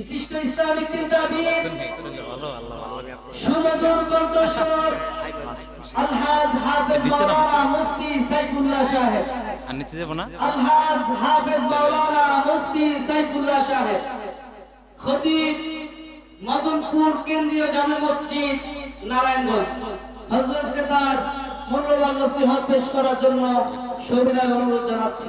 বিশিষ্ট ইসলামিক চিন্তাবিদ সুমধুর কণ্ঠস্বর আলহাজ হাফেজ মাওলানা মুফতি সাইফুল্লাহ সাহেব। আর নিচে যাব না? আলহাজ হাফেজ মাওলানা মুফতি সাইফুল্লাহ সাহেব। খতিব মদনপুর কেন্দ্রীয় জামে মসজিদ নারায়ণগঞ্জ। হযরতকে তার মূল্যবান নসিহত পেশ করার জন্য সবিনয় অনুরোধ জানাচ্ছি।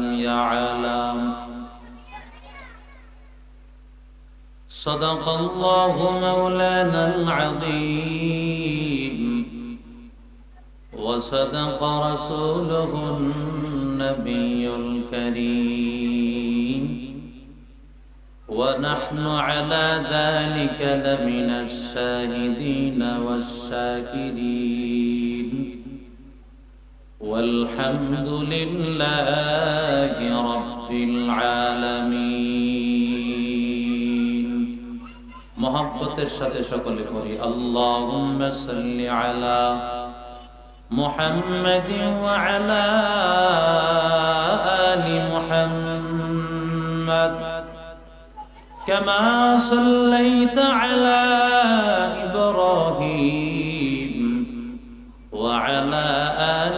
يعلم صدق الله مولانا العظيم. وصدق رسوله النبي الكريم. ونحن على ذلك لمن الشاهدين والشاكرين. والحمد لله رب العالمين. মহব্বতের সাথে সকলে করি আল্লাহুম্মা সাল্লি আলা محمد وعلى آل محمد كما صليت على إبراهيم وعلى آل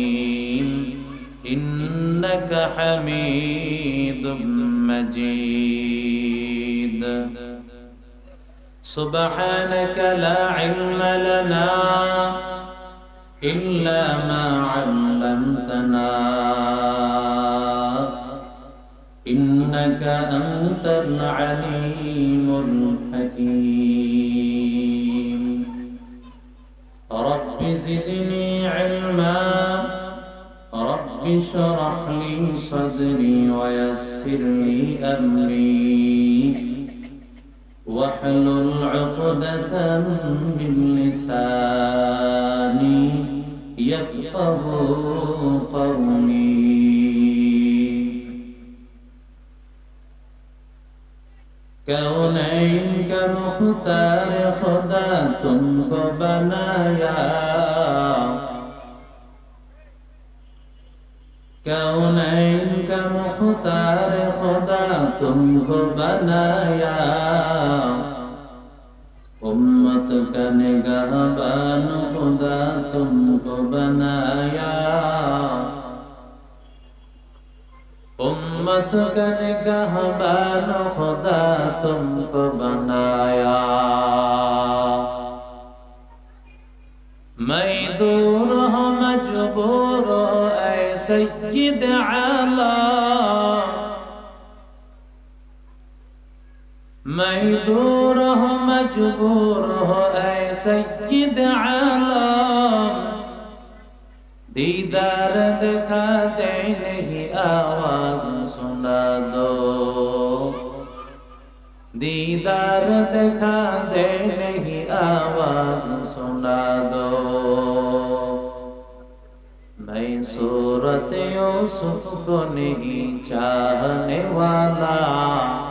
إنك حميد مجيد. سبحانك لا علم لنا إلا ما علمتنا. إنك أنت العليم الحكيم. رب زدني علما رب اشرح لي صدري ويسر لي أمري. واحلل عقدة من لساني يفقه قولي. كونين كمختار خدات قبنايا তার খোদা, তুম হো বনায়াম্মত কনে গা বন খোদা, তুম হো বনায়াম্মত কনে গা বন খোদা, তুম হো বনায়াম দূর হো মজবুর সৈদ আলা। مجدور ہو مجبور ہو اے سید عالم دیدار دکھاتے نہیں آواز سنا دو دیدار دکھاتے نہیں آواز سنا دو میں صورت یوسف کو نہیں چاہنے والا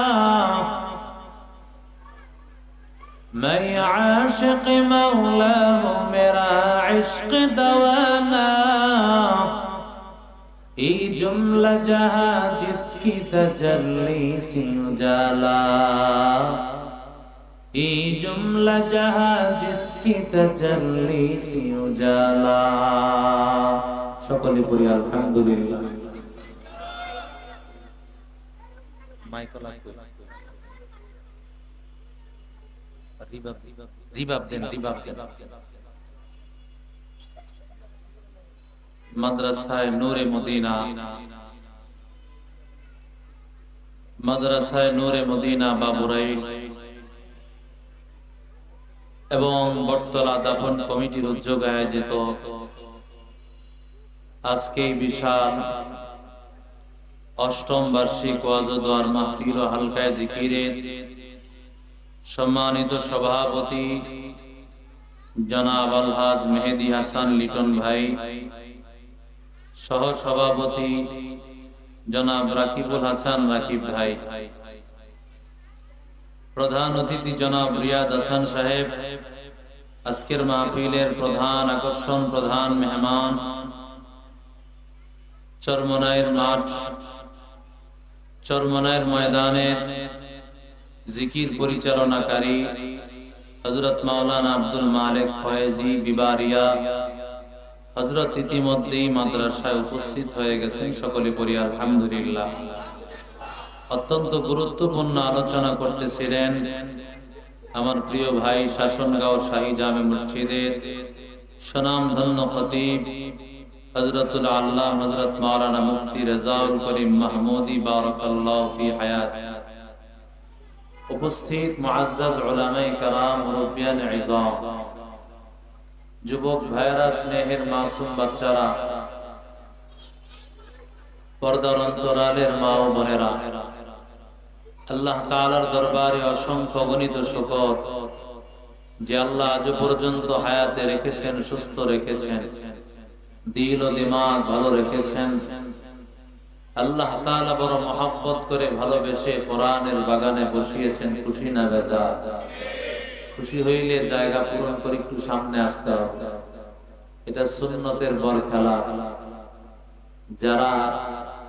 من يعاشق مولاه مرا عشق دوانا. اي جمله جها جس تجلي سنجالا اي اجالا جها جملہ تجلي سنجالا شكرا لكم الحمد لله مايكل পড়ি মাদ্রাসায় নূরে মদিনা। মাদ্রাসায় নূরে মদিনা বাবুরাই। এবং বটতলা দাফন কমিটির উদ্যোগ আয়োজিত। আজকে বিশাল অষ্টম বার্ষিক হালকায় জিকিরের সম্মানিত সভাপতি জনাব আলহাজ মেহেদি হাসান লিটন ভাই সহ সভাপতি জনাব রাকিবুল হাসান রাকিব ভাই, প্রধান অতিথি জনাব রিয়াদ হাসান সাহেব, আজকের মাহফিলের প্রধান আকর্ষণ, প্রধান মেহমান চরমনায়ের মাঠ চরমনায়ের ময়দানের জিকির পরিচালনাকারী হজরত মাওলানা আব্দুল মালিক ফয়েজি বিবারিয়া হজরত ইতিমধ্যেই মাদ্রাসায় উপস্থিত হয়ে গেছেন সকলে পড়ি, আলহামদুলিল্লাহ। অত্যন্ত গুরুত্বপূর্ণ আলোচনা করতেছিলেন আমার প্রিয় ভাই শাসনগাঁও শাহী জামে মসজিদের সুনামধন্য খতিব হজরতুল আল্লাহ হজরত মাওলানা মুফতি রেজাউল করিম মাহমুদি বারাকাল্লাহ ফি হায়াত। উপস্থিত যুবক ভাইরা স্নেহের মাসুম বাচ্চারা, পর্দার অন্তরালের মা ও বোনেরা, আল্লাহ তাআলার দরবারে অসংখ্য গণিত শুকর যে আল্লাহ আজ পর্যন্ত হায়াতে রেখেছেন, সুস্থ রেখেছেন, দিল ও দিমাগ ভালো রেখেছেন আল্লাহ তাআলা বড় মহাব্বত করে ভালোবেসে কোরআনের বাগানে বসিয়েছেন খুশি না বেজা খুশি হইলে জায়গা পূরণ করে একটু সামনে আসতে হবে। এটা সুন্নতের বর খেলা যারা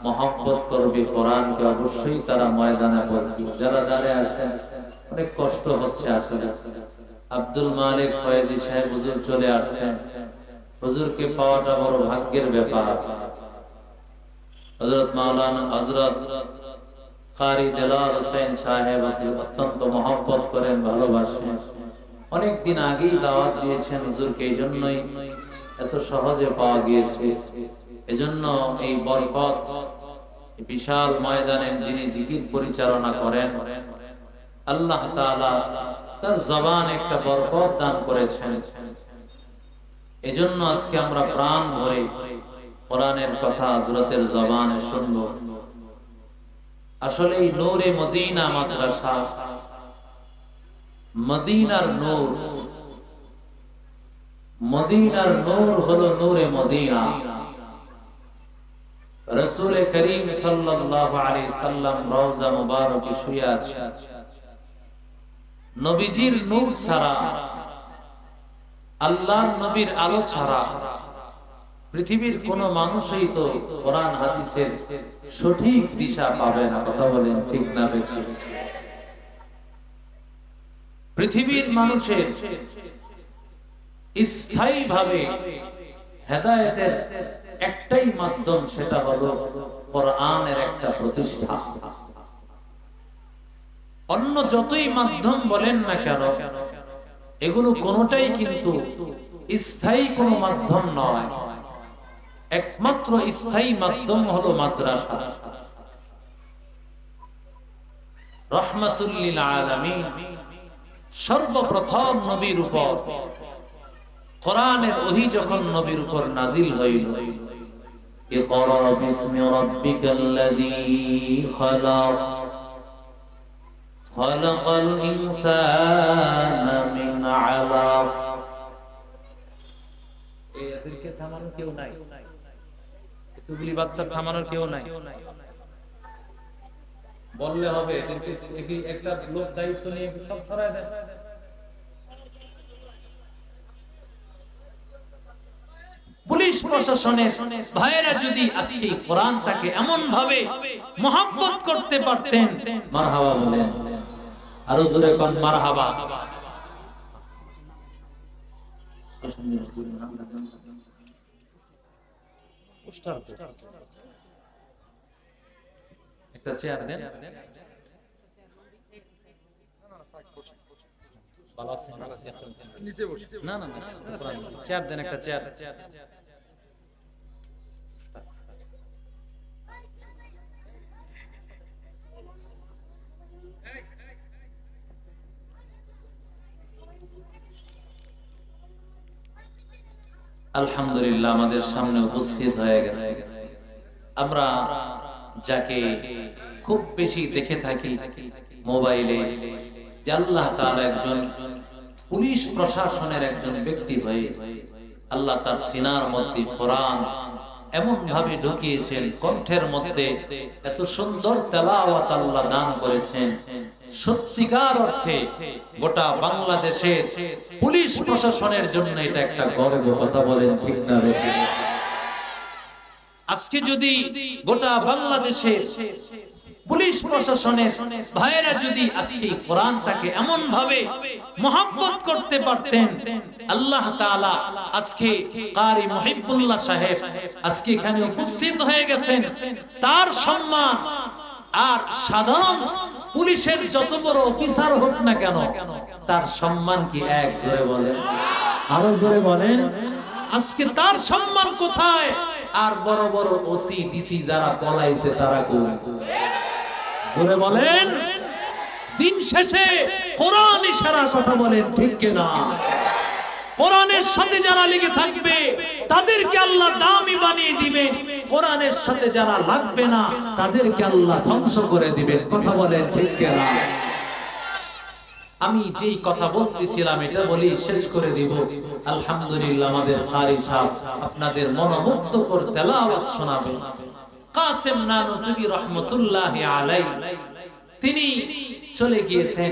মহব্বত করবে কোরআনকে অবশ্যই তারা ময়দানে বলবে যারা দাঁড়িয়ে আছেন, অনেক কষ্ট হচ্ছে আসলে। আব্দুল মালিক ফয়েজি সাহেব হুজুর চলে আসছেন। হুজুরকে পাওয়াটা বড় ভাগ্যের ব্যাপার। হযরত মাওলানা হযরত কারি দেলাওয়ার হোসেন সাহেব অত্যন্ত মহব্বত করেন, ভালোবাসেন। অনেক দিন আগেই দাওয়াত দিয়েছেন হুজুরকে, এই জন্যই এত সহজে পাওয়া গিয়েছে। এজন্য এই বরকত বিশাল ময়দানে যিনি জিকির পরিচালনা করেন, আল্লাহ তাআলা তার জবান একটা বরকত দান করেছেন। এজন্য আজকে আমরা প্রাণ ভরে কোরআনের কথা হযরতের জবানে শুনব। আসলে মদিনা মাদ্রাসা, মদিনার নূর মদিনার নূর হলো নূরে মদিনা। রসুল করিম সাল্লাল্লাহু আলাইহি সাল্লাম রওজা শুয়ে আছে। নবীজির নূর ছাড়া, আল্লাহর নবীর আলো ছাড়া পৃথিবীর কোন মানুষই তো কোরআন হাদিসের সঠিক দিশা পাবে না। কথা বলেন ঠিক না পৃথিবীর মানুষের স্থায়ী ভাবে হেদায়েতের একটাই মাধ্যম সেটা হলো কোরআনের একটা প্রতিষ্ঠা। অন্য যতই মাধ্যম বলেন না কেন এগুলো কোনটাই কিন্তু স্থায়ী কোনো মাধ্যম নয়। একমাত্র স্থায়ী মাধ্যম হলো মাদ্রাসা রহমাতুল্লিল আলামিন সর্বপ্রথম নবীর উপর কোরআনের ওহী যখন নবীর উপর নাজিল হইল اقرأ باسم ربك الذي خلق خلق الإنسان من علق এদেরকে থামানোর কেউ নাই এতগুলি বাচ্চা থামানোর কেউ নাই। বললে হবে একই- একটা লোক দায়িত্ব নিয়ে সব সরায় দেয়। পুলিশ যদি আজকে কোরআনটাকে এমন ভাবে মহাব্বত করতে পারতেন, মারহাবা বলেন। আরও জোরে কোন, মারহাবা। একটা চেয়ার দেন। না না না চেয়ার দেন একটা চেয়ার আলহামদুলিল্লাহ আমাদের সামনে উপস্থিত হয়ে গেছে। আমরা যাকে খুব বেশি দেখে থাকি মোবাইলে আল্লাহ একজন পুলিশ প্রশাসনের একজন ব্যক্তি হয়ে, আল্লাহ তার সিনার মধ্যে কোরআন এমন ভাবে ঢুকিয়েছেন, কণ্ঠের মধ্যে এত সুন্দর তেলাওয়াত আল্লাহ দান করেছেন। সত্যিকার অর্থে গোটা বাংলাদেশের পুলিশ প্রশাসনের জন্য এটা একটা গর্ব কথা বলেন ঠিক না আজকে যদি গোটা বাংলাদেশের পুলিশ প্রশাসনের ভাইয়েরা যদি আজকে কোরআনটাকে এমন ভাবে মহব্বত করতে পারতেন, আল্লাহ তাআলা আজকে কারি মুহিবুল্লাহ সাহেব আজকে এখানে উপস্থিত হয়ে গেছেন। তার সম্মান আর সাধারণ পুলিশের যত বড় অফিসার হোক না কেন, তার সম্মান কি এক জোরে বলেন? আরও জোরে বলেন। আজকে তার সম্মান কোথায়? আর বড় বড় ওসি ডিসি যারা পলাইছে তারা কই? জোরে বলেন, দিন শেষে কোরআনই সারা কথা বলেন, ঠিক কিনা? কোরআনের সাথে যারা লেগে থাকবে, তাদেরকে আল্লাহ দামি বানিয়ে দিবে। কোরআনের সাথে যারা লাগবে না, তাদেরকে আল্লাহ ধ্বংস করে দিবেন কথা বলেন, ঠিক কিনা? আমি যেই কথা বলতেছিলাম, এটা বলি শেষ করে দিব। আলহামদুলিল্লাহ, আমাদের কারি সাহেব আপনাদের মনোমুগ্ধকর তেলাওয়াত শোনাবে। কাসেম নানুতুবি রহমতুল্লাহ আলাই তিনি চলে গিয়েছেন।